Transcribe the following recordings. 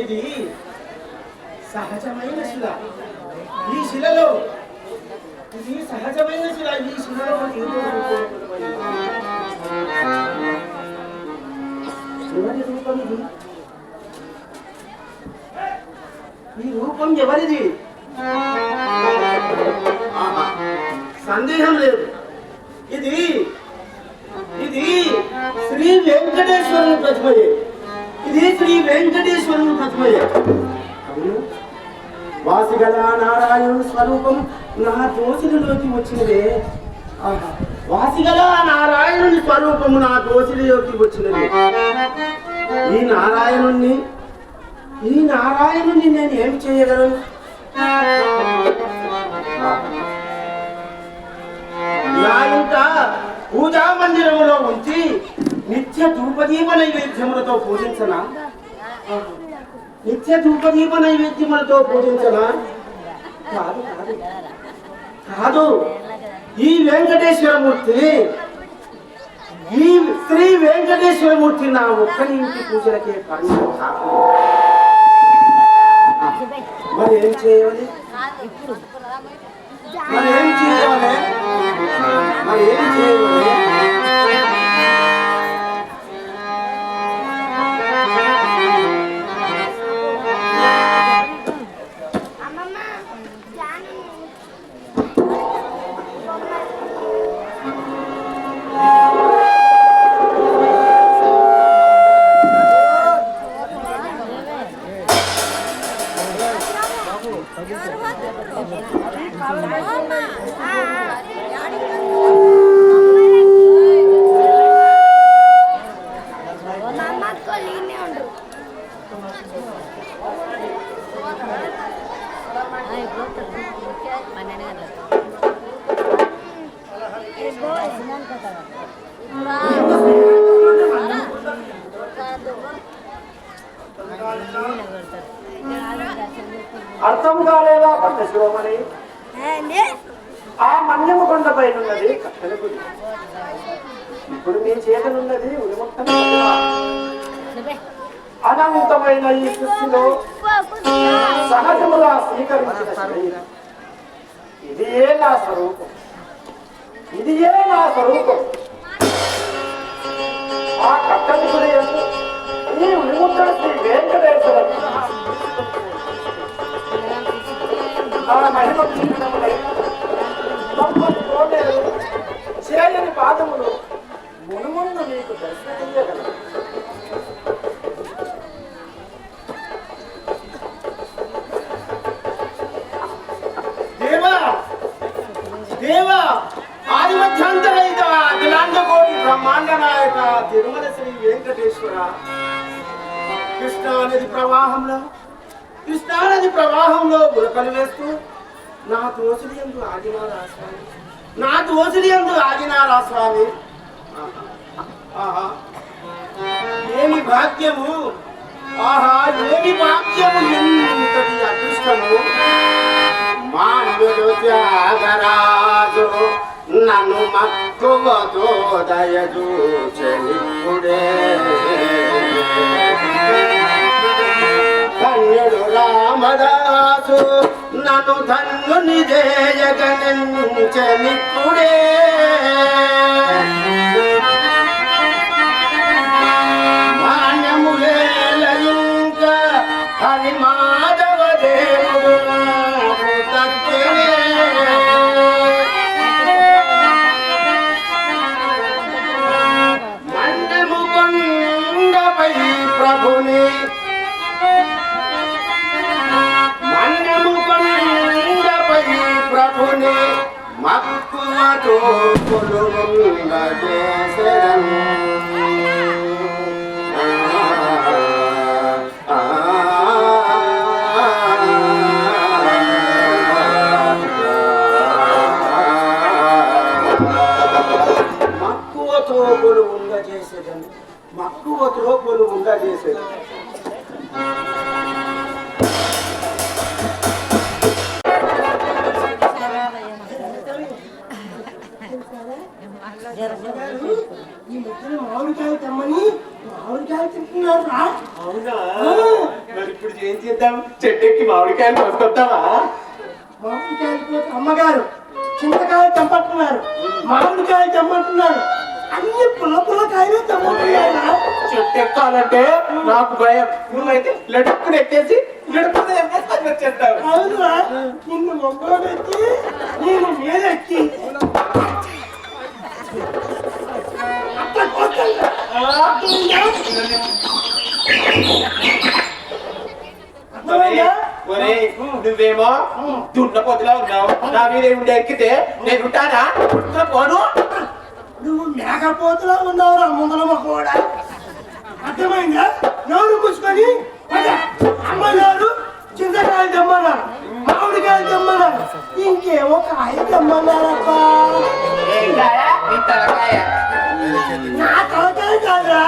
ఇది సహజమైన శిల. ఈ శిలలో ఇది సహజమైన శిల. ఈ శిలలో ఏదో రూపమైనది. ఎవరి రూపం ఇది. ఈ రూపం ఎవరిది? ఆహా, సందేహం లేదు. ఇది ఇది శ్రీ వెంకటేశ్వరుని ప్రతిమయే. ఇది శ్రీ వెంకటేశ్వరుని ప్రతిమయే వాసిగల నారాయణుని స్వరూపం నా దోషులలోకి వచ్చినదే. వాసిగల నారాయణుని స్వరూపము నా దోషులలోకి వచ్చినది. ఈ నారాయణుణ్ణి ఈ నారాయణుని నేను ఏం చేయగలను? నా ఇంట పూజా మందిరములో ఉంచి నిత్య ధూపదీప నైవేద్యములతో పూజించనా? నిత్య ధూపదీప నైవేద్యములతో పూజించనా? కాదు కాదు. కాదు. ఈ వెంకటేశ్వరమూర్తి ఈ శ్రీ వెంకటేశ్వరమూర్తి నా ఒక్కరి ఇంటి పూజలకే పరిమితం కాదు మరి ఏం చేయాలి మరి ఏం చేయాలి మరి ఏం చేయాలి అర్థం కాలేదా శివమని ఏంది ఆ మన్యము కొండపైనున్నది కట్టెల గుడి ఇప్పుడు మీ చేతనున్నది ఉరిముక్తం అనంతమైన ఈ సృష్టిలో సహజముగా స్వీకరించిన ఇది ఏ నా స్వరూపం? ఇదియే నా స్వరూపం. ఆ కట్టెల గుడి ఈ ఉరిముక్త శ్రీ వెంకటేశ్వర ఆ మహిమ క్షీణములై చేయని పాదములు మునుముందు నీకు దర్శనమియ్యగలవు నా దోసుడి ఎందు ఆగినారా స్వామి ఆహా. ఏమి భాగ్యము? ఆహా ఏమి భాగ్యము? ఎంతటి అదృష్టము? మానవుడు త్యాగరాజు నన్ను మక్కువతో దయచూచెనిప్పుడే ధన్యుడు రామదాసు నన్ను ధన్యుని జయగనించనిప్పుడే మక్కువ త్రోపులు ఉండ చేసేదని మక్కువ త్రోపులు ఉండ చేసేది తింటున్నారు రా అవునా మరి ఇప్పుడు ఏం చేద్దాం? చెట్టెక్కి మామిడికాయలు కోసుకొద్దామా మామిడికాయలు అమ్మగారు చింతకాయలు తెంపట్టున్నారు మామిడికాయలు తెంపట్టున్నారు అన్ని పుల్ల పుల్ల కాయలు తెంపట్టున్నారు రా. చెట్టు ఎక్కాలంటే నాకు భయం. నువ్వైతే లడుక్కుని ఎక్కేసి లడుక్కుని ఎక్కేసి వచ్చేస్తావు. అవునురా. నిన్ను మొగ్గలో పెట్టి నేను మీదెక్కి అట్లా నువ్వేమో దున్న పొద్దులా ఉన్నావు. నా మీద ఉండి ఎక్కితే నేను ఉంటానా? పోను. నువ్వు మేకపోతులా ఉన్నావురా ముందలమ్మ కూడా. అర్థమైందా? నోరు మూసుకొని పద. అమ్మగారు చింతకాయలు తెమ్మన్నారు. మామిడికాయలు తెమ్మన్నారు. ఇంకేమో కాయ? తెమ్మన్నారప్పా ఏం కాయ? నీ తలకాయ నా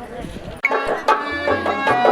Música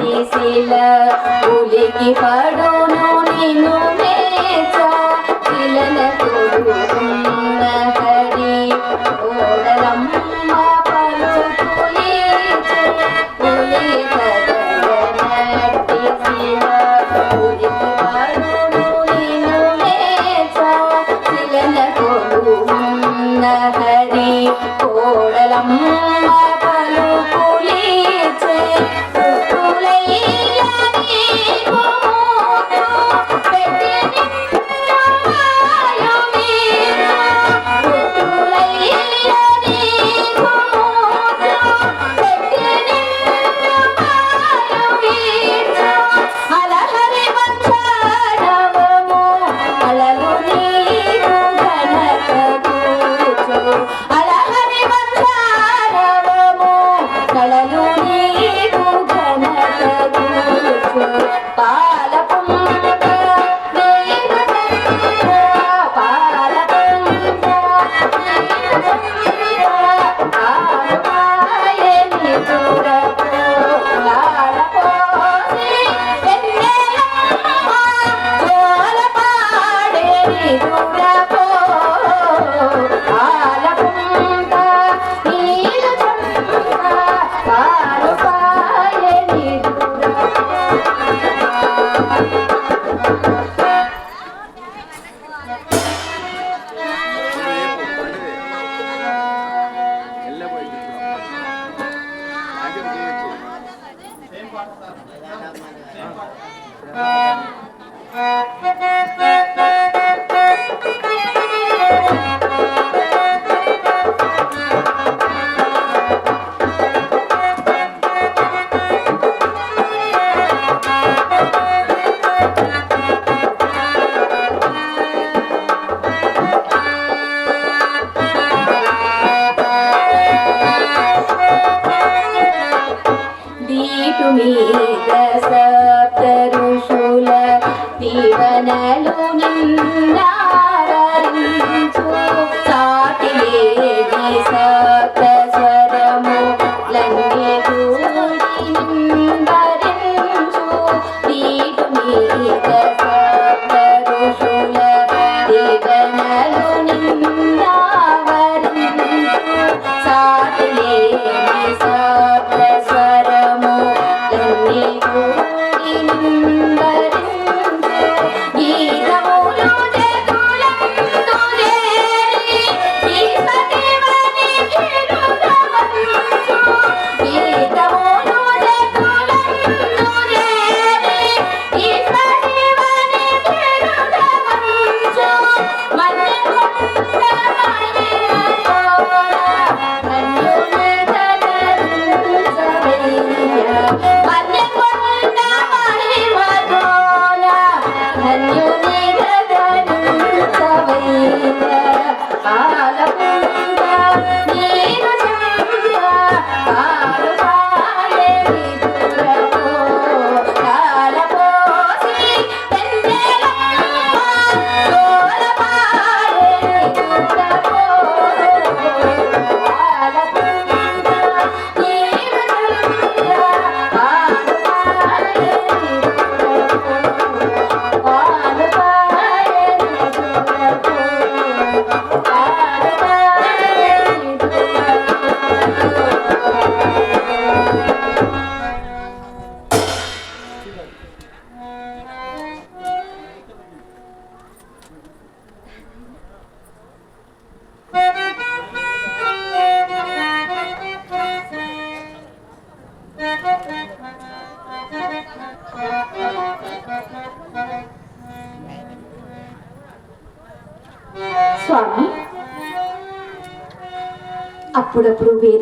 কি ছিল ভুলে কি পার Yeah.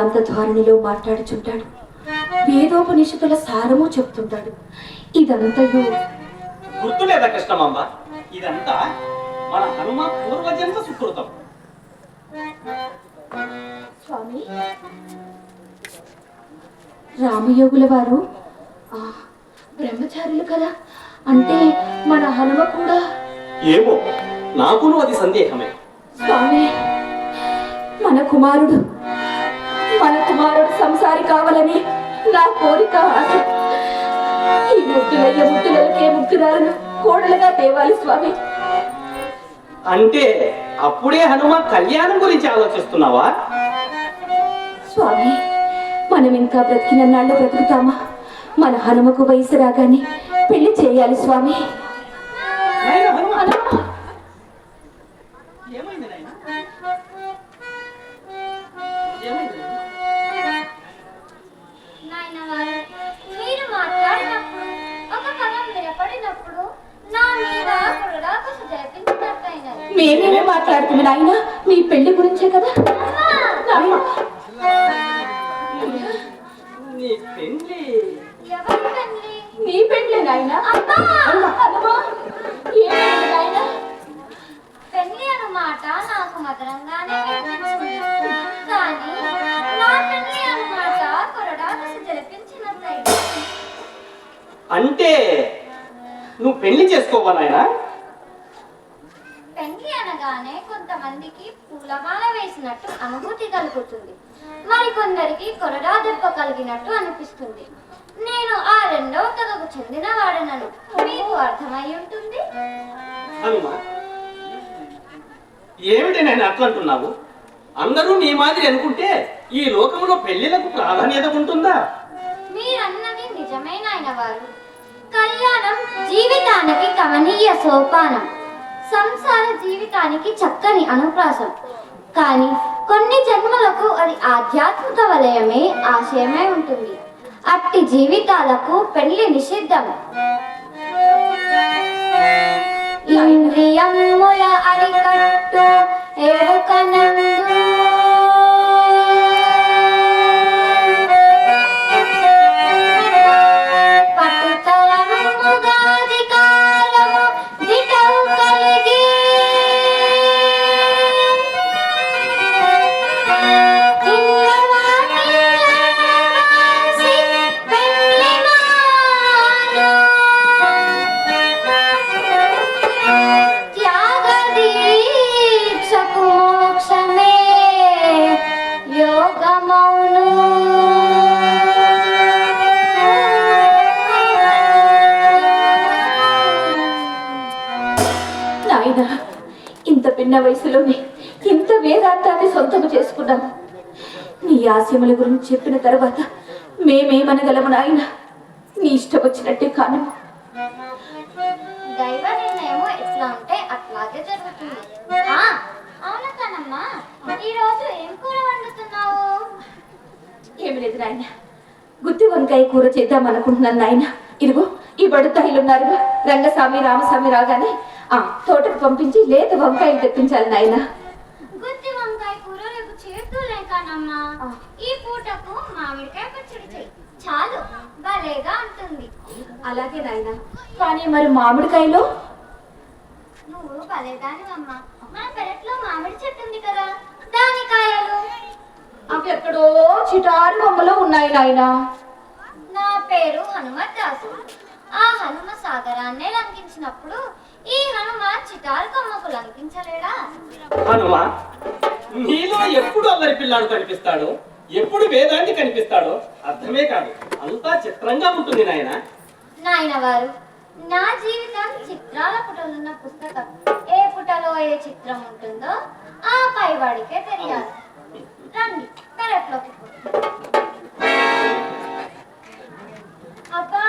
వేదాంత ధోరణిలో మాట్లాడుచుంటాడు. వేదోపనిషత్తుల సారము చెప్తుంటాడు. ఇదంతయు గుర్తులేదా కృష్ణమాంబ? ఇదంతా మన హనుమ పూర్వజన్మ సుకృతం. స్వామి రామయోగుల వారు బ్రహ్మచారులు కదా? అంటే మన హనుమ కూడా? ఏమో నాకును అది సందేహమే. స్వామి మన కుమారుడు మన కుమారుడు సంసారి కావాలని నా కోరిక ఆశ. ఈ ముద్దులయ్య ముద్దులకే ముగ్గురాలను కోడలుగా తేవాలి స్వామి. అంటే అప్పుడే హనుమ కళ్యాణం గురించి ఆలోచిస్తున్నావా? స్వామి మనం ఇంకా బ్రతికిన నాళ్ళు బ్రతుకుతామా? మన హనుమకు వయసు రాగానే పెళ్ళి చేయాలి స్వామి. హనుమ! మేమేమే మాట్లాడుతున్నాం నాయన? నీ పెళ్ళి గురించే కదా? నీ పెళ్ళి ఎవరి పెళ్ళి నీ పెళ్ళే నాయన. అమ్మా! హనుమా ఏమైంది నాయన? పెళ్ళి అన్నమాట నాకు మధురంగానే వినిపించింది కానీ నా పెళ్ళి అన్నమాట కొరడాకు జరిపించినట్టయినది అంటే నువ్వు పెళ్ళి చేసుకోవా నాయనా పెళ్ళి అనగానే కొంతమందికి పూలమాల వేసినట్టు అనుభూతి కలుగుతుంది. మరికొందరికి కొరడా దెబ్బ కలిగినట్టు అనిపిస్తుంది. నేను ఆ రెండవ తెగకు చెందిన వాడనను మీకు అర్థమై ఉంటుంది? ఏమిటి నేను అట్లా అంటున్నావు? అందరూ నీ మాదిరి అనుకుంటే ఈ లోకంలో పెళ్ళిలకు ప్రాధాన్యత ఉంటుందా? మీరన్నది నిజమైన ఆయన వారు కళ్యాణం జీవితానికి కమనీయ సోపానం. సంసార జీవితానికి చక్కని అనుప్రాసం. కానీ కొన్ని జన్మలకు అది ఆధ్యాత్మిక వలయమే ఆశయమే ఉంటుంది. అట్టి జీవితాలకు పెళ్ళి నిషిద్ధం నాయన ఇంత పిన్న వయసులోనే ఇంత వేదాంతాన్ని సొంతము చేసుకున్నాము నీ ఆశయముల గురించి చెప్పిన తర్వాత మేమేమనగలము నాయన? నీ ఇష్టం వచ్చినట్టే కాను. దైవ నిర్ణయము ఎట్లా ఉంటే అట్లాగే జరుగుతుంది. ఆ, అవును కనమ్మా. ఈ రోజు ఏం కూర వండుతున్నావు? ఏమి లేదు నాయన. గుత్తి వంకాయ కూర చేద్దాం అనుకుంటున్నాను నాయన. ఇదిగో ఈ బడుతాయిలు ఉన్నారు రంగస్వామి రామస్వామి రాగానే ఆ తోటకు పంపించి లేత వంకాయలు తెప్పించాలి నాయన. గుత్తి వంకాయ కూర రేపు చేతులే కనమ్మా ఈ పూటకు మామిడికాయ పచ్చడి చెయ్యి. చాలు భలేగా ఉంటుంది అలాగే నాయన. కానీ మరి మామిడికాయలో? నువ్వు భలేదానివమ్మా మన పెరట్లో మామిడి చెట్టు ఉంది కదా దాని కాయలు. అవి ఎక్కడో చిటారు బొమ్మలో ఉన్నాయి నాయన. నా పేరు హనుమద్దాసు ఆ హనుమ సాగరాన్నే లంఘించినప్పుడు ఈ హనుమ చిటారు కొమ్మకు హనుమా నీలో ఎప్పుడు అల్లరి పిల్లాడు కనిపిస్తాడో ఎప్పుడు వేదాంతి కనిపిస్తాడో అర్థమే కాదు. అంతా చిత్రంగా ఉంటుంది నాయన. నాయన వారు నా జీవితం చిత్రాల పుటలున్న పుస్తకం. ఏ పుటలో ఏ చిత్రం ఉంటుందో ఆ పైవాడికే తెలియాలి. రండి పెరట్లోకి అబ్బా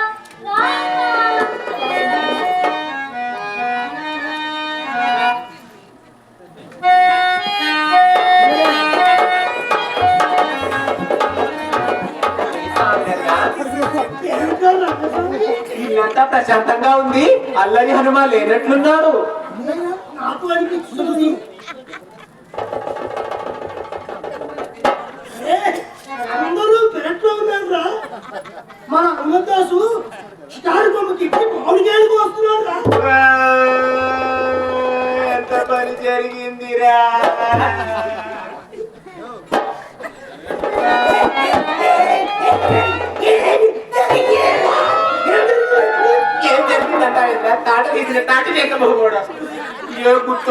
ఇల్లంతా ఉంది. అల్లరి హనుమ లేనట్లున్నాడు.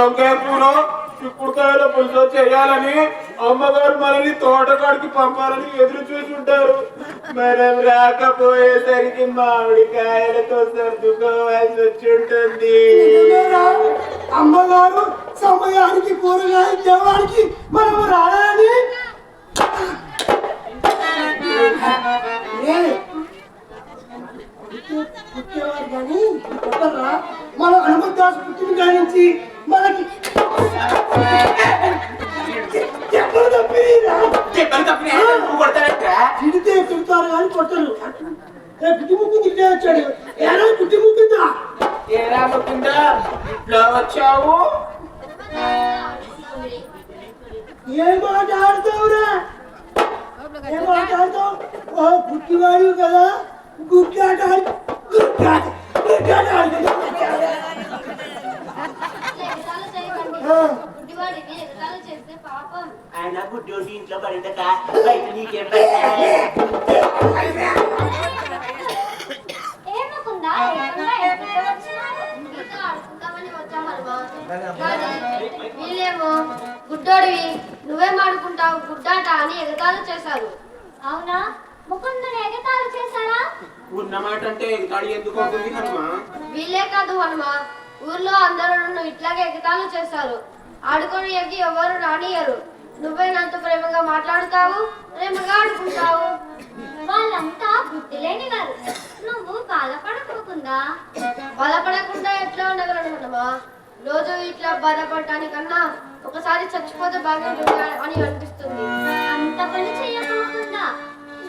ఏ గుత్తొంకాయ చిక్కుడుకాయల పులుసు చేయాలని అమ్మగారు మనల్ని తోటకాడికి పంపాలని ఎదురు చూసుంటారు. మనం రాకపోయేసరికి మామిడికాయలతో సర్దుకోవాల్సి వచ్చి ఉంటుంది అమ్మగారు సమయానికి కూరగాయలు తేవడానికి మనం రాలని పుట్టేవారు కానీ దాస్ పుట్టిన కాడి నుంచి మనకి తిడితే తిడతారు కానీ కొట్టరు. ఏ పుట్టి ముక్కు తిట్టే వచ్చాడు. ఏరా పుట్టి ముక్కుందా? ఏరా ముకుందా ఇట్లా వచ్చావు? ఏం మాట్లాడతావురా ఏం మాట్లాడతావు ఓ పుట్టివాడు కదా. గుడ్డాట ఆడి- గుడ్డాట గుడ్డాట ఆడుకుంటాడు. ఎగతాళి చేయకండి ఆ. గుడ్డివాడిని ఎగతాళి చేస్తే పాపం ఆయన గుడ్డోటి ఇంట్లో పడిందట. బయట నీకేం వీళ్ళేమో గుడ్డోడివి నువ్వేం ఆడుకుంటావు? గుడ్డాట అని ఎగతాళి చేశారు. అవునా? ముకుందుని ఎగతాళి చేశారా ఉన్న మాట అంటే ఎగతాళి ఎందుకు అవుతుంది వీళ్ళే కాదు హనుమ ఊర్లో అందరూ నన్ను ఇట్లాగే ఎగతాళి చేశారు. ఆడుకొని ఎగి ఎవరు రానియరు నువ్వే నాతో ప్రేమగా మాట్లాడుతావు ప్రేమగా ఆడుకుంటావు. వాళ్ళంతా బుద్ధి లేని వారు. నువ్వు బాధపడకుండా బాధపడకుండా ఎట్లా ఉండగలను హనుమా రోజు ఇట్లా బాధపడటానికన్నా ఒకసారి చచ్చిపోతే బాగుంటుందా అని అనిపిస్తుంది. అంత పని చేయకుండా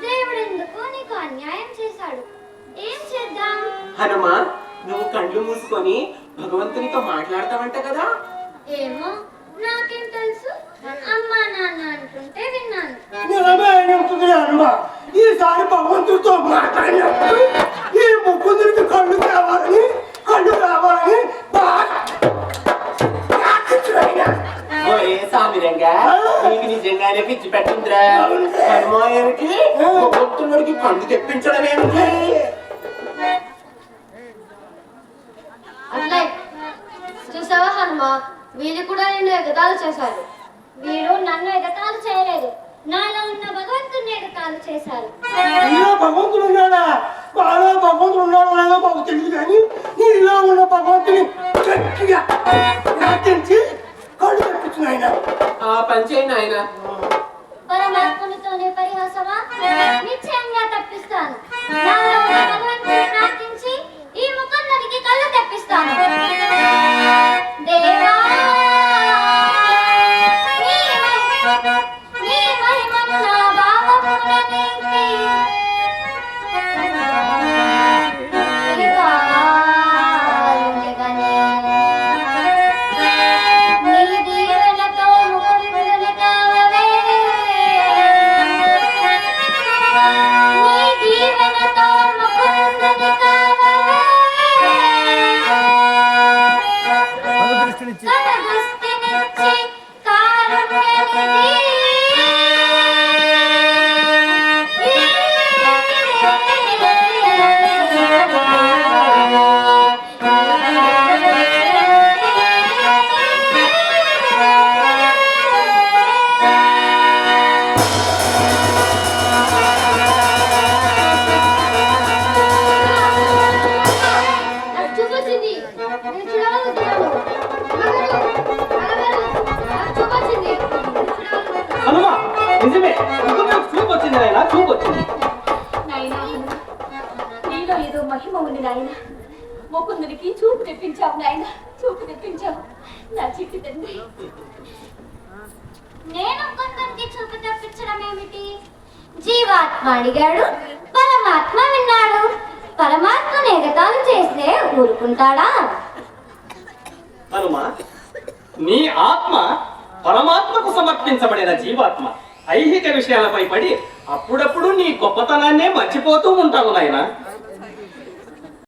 దేవుడు ఎందుకు నీకు అన్యాయం చేశాడు? ఏం చేద్దాం? హనుమా నువ్వు కళ్ళు మూసుకొని భగవంతునితో మాట్లాడతావంట కదా? ఏమో నాకేం తెలుసు? అమ్మా నాన్న అంటుంటే విన్నాను. ఈసారి భగవంతుడితో మాట్లాడినప్పుడు ఈ ముకుందుడికి కళ్ళు కావాలని కళ్ళు కావాలని నీకు నిజంగానే పిచ్చి పెట్టిందిరా. ఏమిటి భగవంతుడికి పండు తెప్పించడం ఏమిటి అట్లే చూసావా హనుమ? వీళ్ళు కూడా నిన్ను ఎగతాళి చేశారు. వీరు నన్ను ఎగతాళి చేయలేదు. నాలో ఉన్న భగవంతుని ఎగతాళి చేశారు. నీలో భగవంతుడు ఉన్నాడా? బాగా భగవంతుడు ఉన్నాడో లేదో మాకు తెలియదు కానీ నీలో ఉన్న భగవంతుని గట్టిగా ప్రార్థించి కళ్ళు ఆయన ఆ పని చేయండి ఆయన పరమాత్మనితోనే పరిహాసమా? నిశ్చయంగా తప్పిస్తాను. నాలో ఉన్న కళ్ళు తెప్పిస్తాను. దేవా ముకుందునికి చూపు తెప్పించావు నాయన చూపు తెప్పించావు. నా చిట్టి తండ్రి. నేను కొందరికి చూపు తెప్పించడం ఏమిటి? జీవాత్మ అడిగాడు పరమాత్మ విన్నాడు. పరమాత్మ ఎగతాలు చేస్తే ఊరుకుంటాడా? హనుమ నీ ఆత్మ పరమాత్మకు సమర్పించబడిన జీవాత్మ. ఐహిక విషయాలపై పడి అప్పుడప్పుడు నీ గొప్పతనాన్నే మర్చిపోతూ ఉంటావు నాయనా.